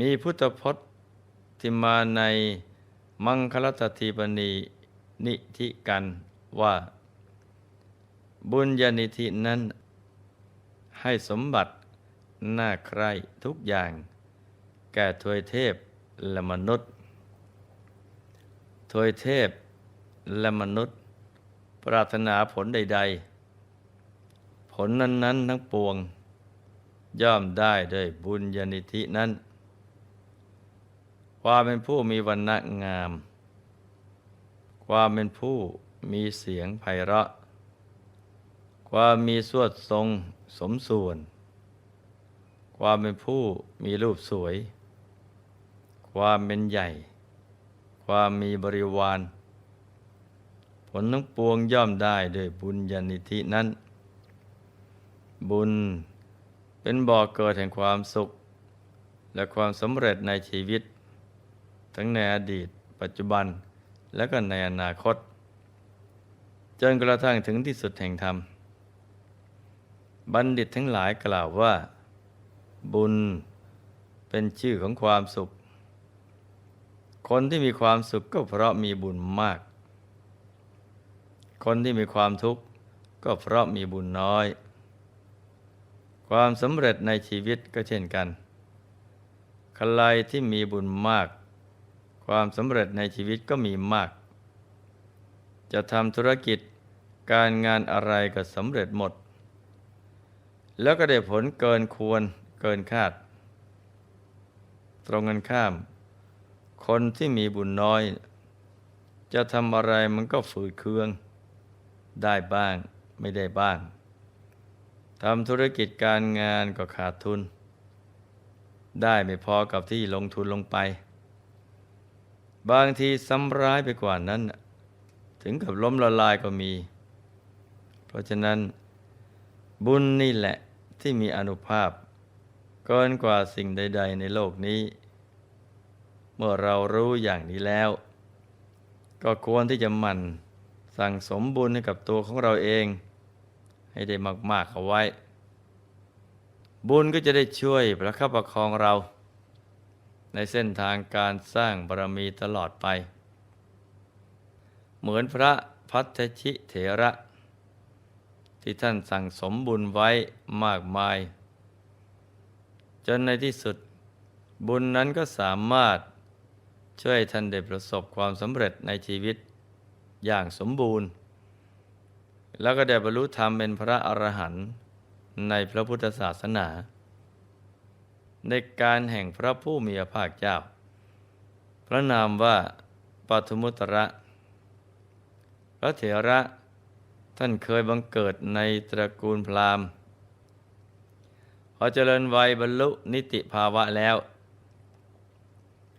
มีพุทธพจน์ที่มาในมังคลตทีปณีนิธิกันว่า บุญญาณิธินั้น ให้สมบัติหน่าใครทุกอย่าง แก่ทวยเทพและมนุษย์ทวยเทพและมนุษย์ ปรารถนาผลใด ๆ ผลนั้น ๆ ทั้งปวง ย่อมได้ด้วยบุญญาณิธินั้น ความเป็นผู้มีวันณะงาม ความเป็นผู้มีเสียงไพเราะ ความมีสวดทรงสมส่วน ความเป็นผู้มีรูปสวย ความเป็นใหญ่ ความมีบริวาร ผลทั้งปวงย่อมได้โดยบุญญาณิธินั้น บุญเป็นบ่อเกิดแห่งความสุข และความสำเร็จในชีวิต ทั้งในอดีต ปัจจุบันและก็ในอนาคต จนกระทั่งถึงที่สุดแห่งธรรม บัณฑิตทั้งหลายกล่าวว่า บุญเป็นชื่อของความสุข คนที่มีความสุขก็เพราะมีบุญมาก คนที่มีความทุกข์ก็เพราะมีบุญน้อย ความสำเร็จในชีวิตก็เช่นกัน ใครที่มีบุญมาก ความสำเร็จในชีวิตก็มีมาก จะทำธุรกิจการงานอะไรก็สำเร็จหมด แล้วก็ได้ผลเกินควรเกินคาด ตรงกันข้าม คนที่มีบุญน้อย จะทำอะไรมันก็ฝืดเคือง ได้บ้างไม่ได้บ้างทำธุรกิจการงานก็ขาดทุน ได้ไม่พอกับที่ลงทุนลงไป บางทีซ้ำร้ายไปกว่านั้น ถึงกับล้มละลายก็มี เพราะฉะนั้น บุญนี่แหละที่มีอนุภาพเกินกว่าสิ่งใด ๆ ในโลกนี้ เมื่อเรารู้อย่างนี้แล้ว ก็ควรที่จะหมั่นสั่งสมบุญให้กับตัวของเราเอง ให้ได้มากๆเอาไว้ บุญก็จะได้ช่วยประคับประคองเรา ในเส้นทางการสร้างบารมีตลอดไป เหมือนพระพัทชิเถระ ที่ท่านสั่งสมบุญไว้มากมาย จนในที่สุดบุญนั้นก็สามารถช่วยท่านได้ประสบความสำเร็จในชีวิตอย่างสมบูรณ์ แล้วก็ได้บรรลุธรรมเป็นพระอรหันต์ในพระพุทธศาสนา ในการแห่งพระผู้มีพระภาคเจ้า พระนามว่าปัทมุตระ พระเถระท่านเคยบังเกิดในตระกูลพราหมณ์ พอเจริญวัยบรรลุนิติภาวะแล้ว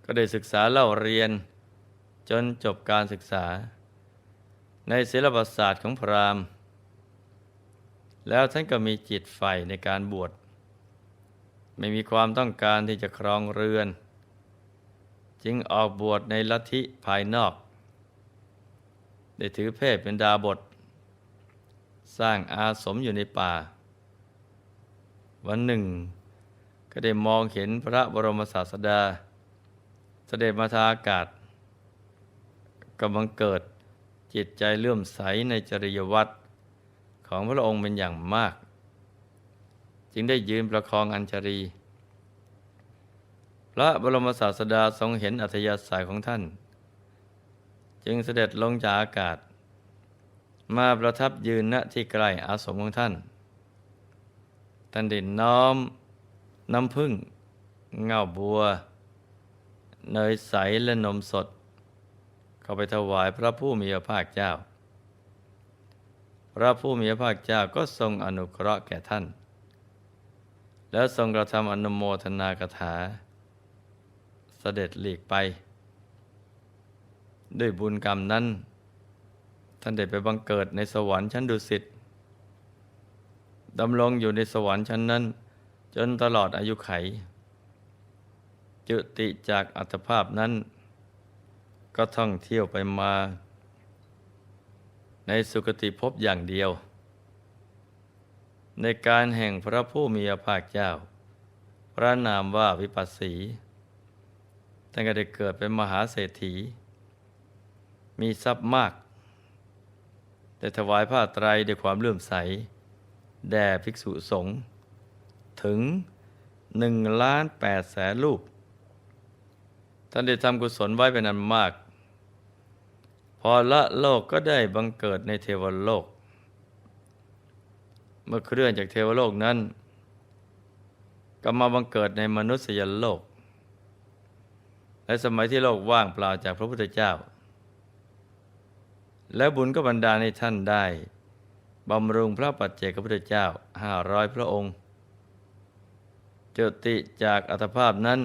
ก็ได้ศึกษาเล่าเรียนจนจบการศึกษา ในศิลปศาสตร์ของพราหมณ์ แล้วท่านก็มีจิตใฝ่ในการบวช ไม่มีความต้องการที่จะครองเรือน จึงออกบวชในลัทธิภายนอก ได้ถือเพศเป็นดาบท สร้างอาสมอยู่ในป่า วันหนึ่ง ก็ได้มองเห็นพระบรมศาสดา เสด็จมาทางอากาศกำลังเกิดจิตใจเลื่อมใสในจริยวัตรของพระองค์เป็นอย่างมาก จึงได้ยืนประคองอัญชรี พระบรมศาสดาทรงเห็นอัธยาศัยของท่าน จึงเสด็จลงจากอากาศ มาประทับยืนณที่ใกล้อาสมของท่าน ท่านได้น้อม น้ำพึ่ง เงาบัว เนยใสและนมสด เข้าไปถวายพระผู้มีพระภาคเจ้าพระผู้มีพระภาคเจ้าก็ทรงอนุเคราะห์แก่ท่าน แล้วทรงกระทำอนุโมทนากถา เสด็จหลีกไป ด้วยบุญกรรมนั้น ท่านได้ไปบังเกิดในสวรรค์ชั้นดุสิตดำรงอยู่ในสวรรค์ชั้นนั้น จนตลอดอายุไข จุติจากอัตภาพนั้น ก็ท่องเที่ยวไปมา ในสุคติภพอย่างเดียว ในการแห่งพระผู้มีพระภาคเจ้า พระนามว่าวิปัสสีท่านก็ได้เกิดเป็นมหาเศรษฐี มีทรัพย์มาก แต่ถวายผ้าไตรด้วยความเลื่อมใส แด่ภิกษุสงฆ์ถึงหนึ่งล้านแปดแสนรูป ท่านได้ทำกุศลไว้เป็นอันมาก พอละโลกก็ได้บังเกิดในเทวโลก เมื่อเคลื่อนจากเทวโลกนั้นก็มาบังเกิดในมนุษยโลก และสมัยที่โลกว่างเปล่าจากพระพุทธเจ้า และบุญก็บันดาลให้ท่านได้บำรุงพระปัจเจกพระพุทธเจ้าห้าร้อยพระองค์จติจากอัตภาพนั้น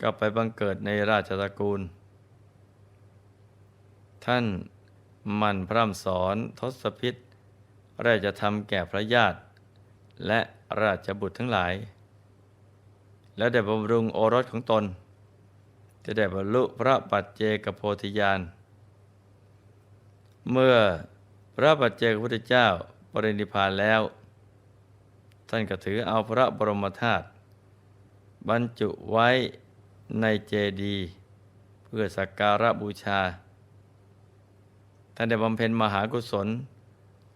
ก็ไปบังเกิดในราชตระกูล ท่านมันพร่ำสอนทศพิษ ราชธรรมแก่พระญาติ และราชบุตรทั้งหลาย และได้บำรุงโอรสของตน จะได้บรรลุพระปัจเจกโพธิญาณ เมื่อพระปัจเจกพุทธเจ้าปรินิพพานแล้ว ท่านก็ถือเอาพระบรมธาตุบรรจุไว้ในเจดีย์เพื่อสักการะบูชา ท่านได้บำเพ็ญมหากุศล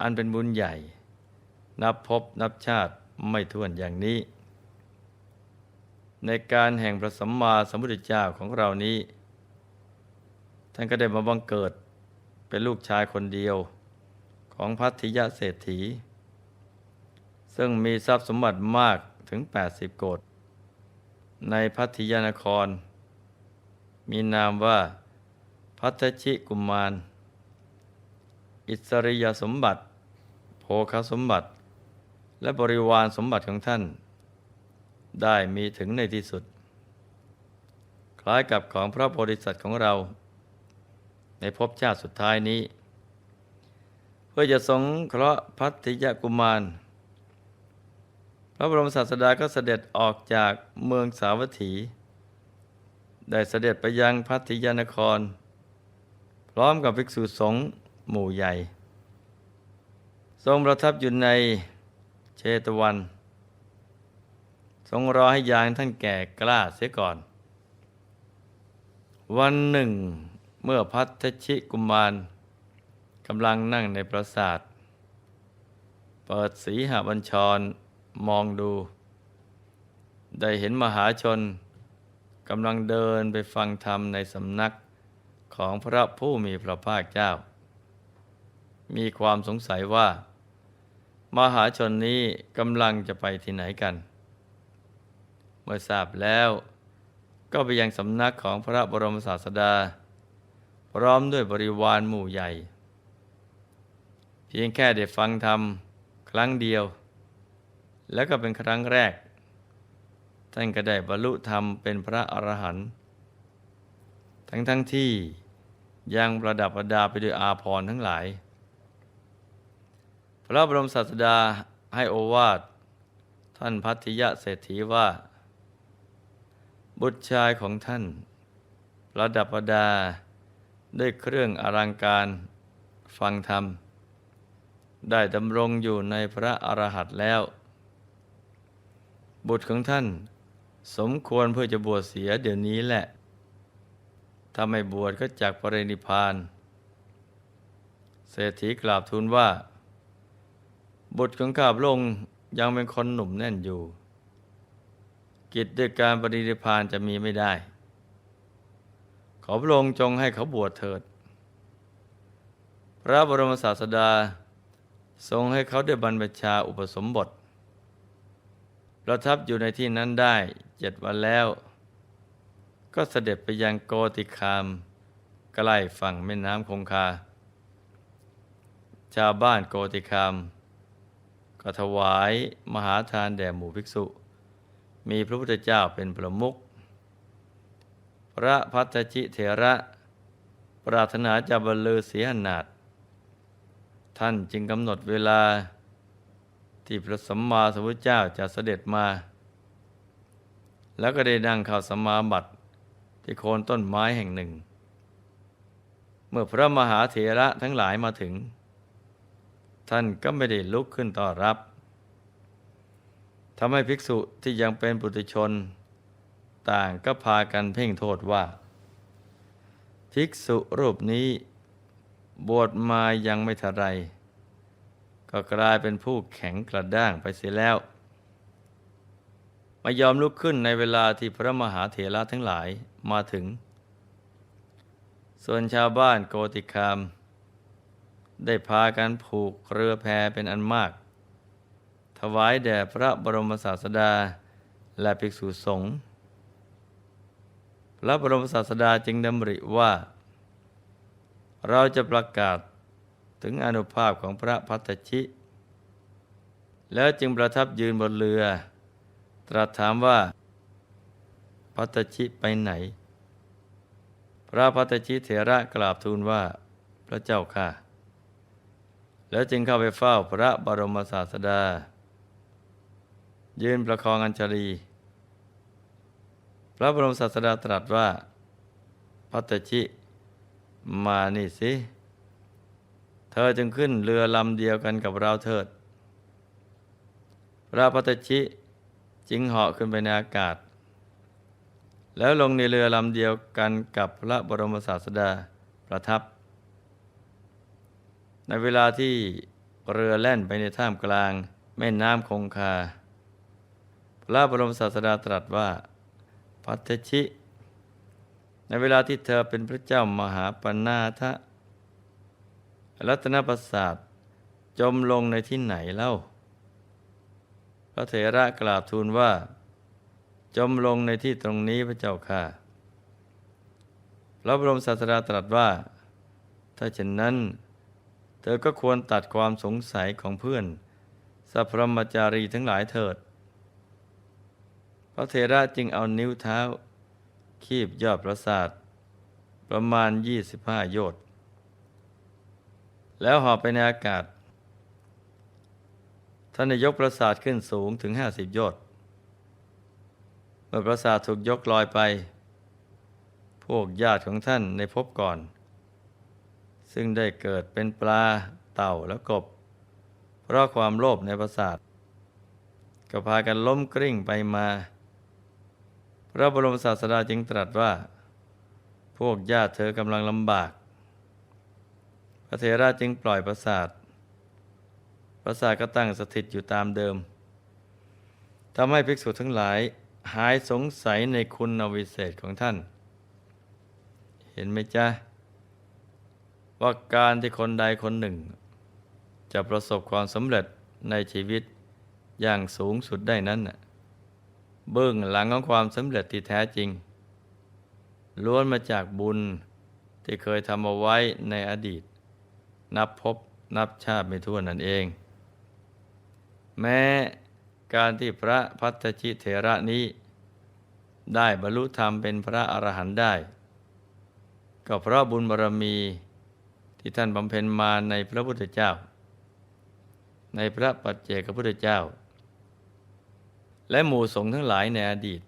อันเป็นบุญใหญ่ นับพบนับชาติไม่ถ้วนอย่างนี้ ในการแห่งพระสัมมาสัมพุทธเจ้าของเรานี้ ท่านก็ได้มาบังเกิดเป็นลูกชายคนเดียวของพัทธิยะเศรษฐี ซึ่งมีทรัพย์สมบัติมากถึง 80 โกดในพัทธิยานคร มีนามว่าพัทชิกุมาร อิสริยสมบัติ โภคสมบัติ และบริวารสมบัติของท่าน ได้มีถึงในที่สุด คล้ายกับของพระโพธิสัตว์ของเรา ในภพชาติสุดท้ายนี้ เพื่อจะสงเคราะห์พัทธิยกุมาร พระบรมศาสดาก็เสด็จออกจากเมืองสาวัตถี ได้เสด็จไปยังพัทธิยนคร พร้อมกับภิกษุสงฆ์ หมู่ใหญ่ ทรงประทับอยู่ในเชตวัน ทรงรอให้ยานท่านแก่กล้าเสียก่อน วันหนึ่งเมื่อพัทชิกุมารกำลังนั่งในปราสาท เปิดสีหบัญชรมองดู ได้เห็นมหาชนกำลังเดินไปฟังธรรมในสำนักของพระผู้มีพระภาคเจ้า มีความสงสัยว่า มหาชนนี้กำลังจะไปที่ไหนกัน เมื่อทราบแล้วก็ไปยังสำนักของพระบรมศาสดา พร้อมด้วยบริวารหมู่ใหญ่ เพียงแค่ได้ฟังธรรมครั้งเดียว แล้วก็เป็นครั้งแรก ท่านก็ได้บรรลุธรรมเป็นพระอรหันต์ทั้งทั้งที่ยังประดับประดาไปด้วยอาภรณ์ทั้งหลาย พระบรมศาสดาให้โอวาท ท่านพัทธิยะเศรษฐีว่า บุตรชายของท่าน ระดับประดาด้วยเครื่องอลังการฟังธรรม ได้ดำรงอยู่ในพระอรหันต์แล้ว บุตรของท่าน สมควรเพื่อจะบวชเสียเดี๋ยวนี้แหละ ถ้าไม่บวชก็จากปรินิพพาน เศรษฐีกราบทูลว่า บุตรของข้าพระองค์ยังเป็นคนหนุ่มแน่นอยู่ กิจด้วยการปรินิพพานจะมีไม่ได้ ขอพระองค์จงให้เขาบวชเถิด พระบรมศาสดาทรงให้เขาได้บรรพชาอุปสมบท ประทับอยู่ในที่นั้นได้เจ็ดวันแล้ว ก็เสด็จไปยังโกติคาม ใกล้ฝั่งแม่น้ำคงคา ชาวบ้านโกติคาม ก็ถวายมหาทานแด่หมู่ภิกษุ มีพระพุทธเจ้าเป็นประมุขพระพัทชิเถระ ปรารถนาจะบรรลือเสียหนาดท่านจึงกำหนดเวลาที่พระสัมมาสัมพุทธเจ้าจะเสด็จมา แล้วก็ได้นั่งเข้าสมาบัติที่โคนต้นไม้แห่งหนึ่ง เมื่อพระมหาเถระทั้งหลายมาถึง ท่านก็ไม่ได้ลุกขึ้นต้อนรับทำให้ภิกษุที่ยังเป็นปุถุชน ต่างก็พากันเพ่งโทษว่า ภิกษุรูปนี้ บวชมายังไม่ทไร ก็กลายเป็นผู้แข็งกระด้างไปเสียแล้วไม่ยอมลุกขึ้นในเวลาที่พระมหาเถระทั้งหลายมาถึง ส่วนชาวบ้านโกติคาม ได้พากันผูกเรือแพเป็นอันมาก ถวายแด่พระบรมศาสดาและภิกษุสงฆ์พระบรมศาสดาจึงดำริว่า เราจะประกาศถึงอนุภาพของพระพัตชิ แล้วจึงประทับยืนบนเรือ ตรัสถามว่าพัตชิไปไหน พระพัตชิเถระกราบทูลว่าพระเจ้าค่ะ แล้วจึงเข้าไปเฝ้าพระบรมศาสดา ยืนประคองอัญชลี พระบรมศาสดาตรัสว่าพัตชิ มานี่สิ เธอจึงขึ้นเรือลำเดียวกันกับเราเถิด พระพัตชิจึงเหาะขึ้นไปในอากาศ แล้วลงในเรือลำเดียวกันกับพระบรมศาสดาประทับ ในเวลาที่เรือแล่นไปในท่ามกลาง แม่น้ำคงคา พระบรมศาสดาตรัสว่าพัตชิ ในเวลาที่เธอเป็นพระเจ้ามหาปนาทะรัตนประสาทจมลงในที่ไหนเล่า พระเถระกราบทูลว่า จมลงในที่ตรงนี้พระเจ้าค่ะ พระบรมศาสดาตรัสว่า ถ้าเช่นนั้น ธอก็ควรตัดความสงสัยของเพื่อนสัพพมจารีทั้งหลายเถิด พระเถระจึงเอานิ้วเท้า คีบยอดปราสาท ประมาณ 25 โยชน์ แล้วหอบไปในอากาศ ท่านยกปราสาทขึ้นสูงถึง 50 โยชน์ เมื่อปราสาทถูกยกลอยไป พวกญาติของท่านในพบก่อน ซึ่งได้เกิดเป็นปลาเต่าและกบ เพราะความโลภในปราสาทก็พากันล้มกลิ้งไปมา พระบรมศาสดาจึงตรัสว่า พวกญาติเธอกำลังลำบาก พระเถระจึงปล่อยปราสาท ปราสาทก็ตั้งสถิตอยู่ตามเดิมทำให้ภิกษุทั้งหลายหายสงสัยในคุณอวิเศษของท่าน เห็นไหมจ๊ะ ว่าการที่คนใดคนหนึ่ง จะประสบความสำเร็จในชีวิตอย่างสูงสุดได้นั้นเบื้องหลังของความสำเร็จที่แท้จริง ล้วนมาจากบุญที่เคยทำเอาไว้ในอดีต นับพบนับชาติไม่ทั่วนั่นเอง แม้การที่พระพัทชิเถระนี้ ได้บรรลุธรรมเป็นพระอรหันต์ได้ ก็เพราะบุญบารมี ที่ท่านบำเพ็ญมาในพระพุทธเจ้า ในพระปัจเจกพุทธเจ้า และหมู่สงฆ์ทั้งหลายในอดีต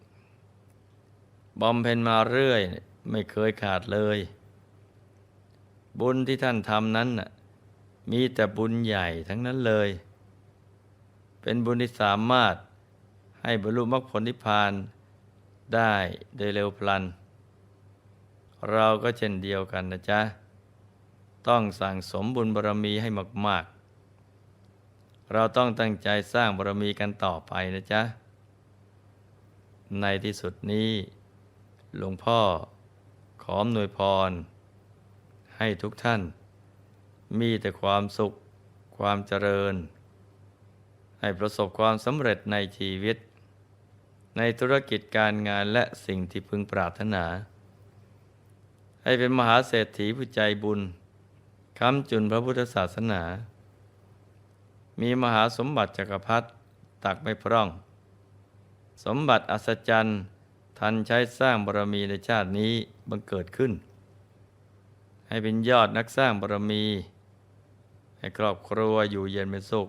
บำเพ็ญมาเรื่อยไม่เคยขาดเลย บุญที่ท่านทำนั้นมีแต่บุญใหญ่ทั้งนั้นเลย เป็นบุญที่สามารถให้บรรลุมรรคผลนิพพานได้โดยเร็วพลัน เราก็เช่นเดียวกันนะจ๊ะ ต้องสั่งสมบุญบารมีให้มาก ๆ เราต้องตั้งใจสร้างบารมีกันต่อไปนะจ๊ะ ในที่สุดนี้ หลวงพ่อขออำนวยพร ให้ทุกท่าน มีแต่ความสุข ความเจริญ ให้ประสบความสำเร็จในชีวิต ในธุรกิจการงานและสิ่งที่พึงปรารถนา ให้เป็นมหาเศรษฐีผู้ใจบุญ ค้ำจุนพระพุทธศาสนา มีมหาสมบัติจักรพรรดิตักไม่พร่อง สมบัติอัศจรรย์ทันใช้สร้างบารมีในชาตินี้บังเกิดขึ้น ให้เป็นยอดนักสร้างบารมี ให้ครอบครัวอยู่เย็นเป็นสุข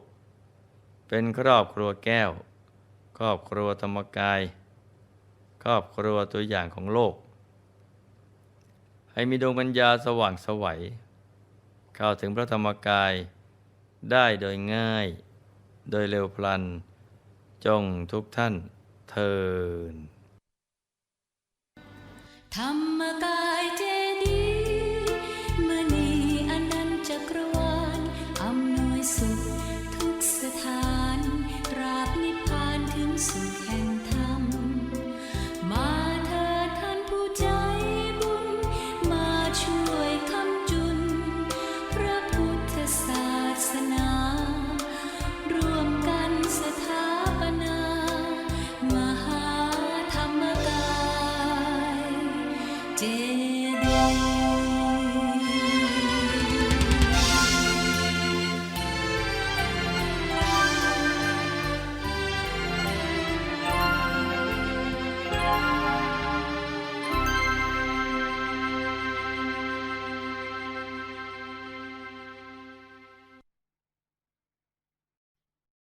เป็นครอบครัวแก้ว ครอบครัวธรรมกาย ครอบครัวตัวอย่างของโลก ให้มีดวงปัญญาสว่างสวัย เข้าถึงพระธรรมกายได้โดยง่าย โดยเร็วพลัน จงทุกท่านเทินธรรมกายเจ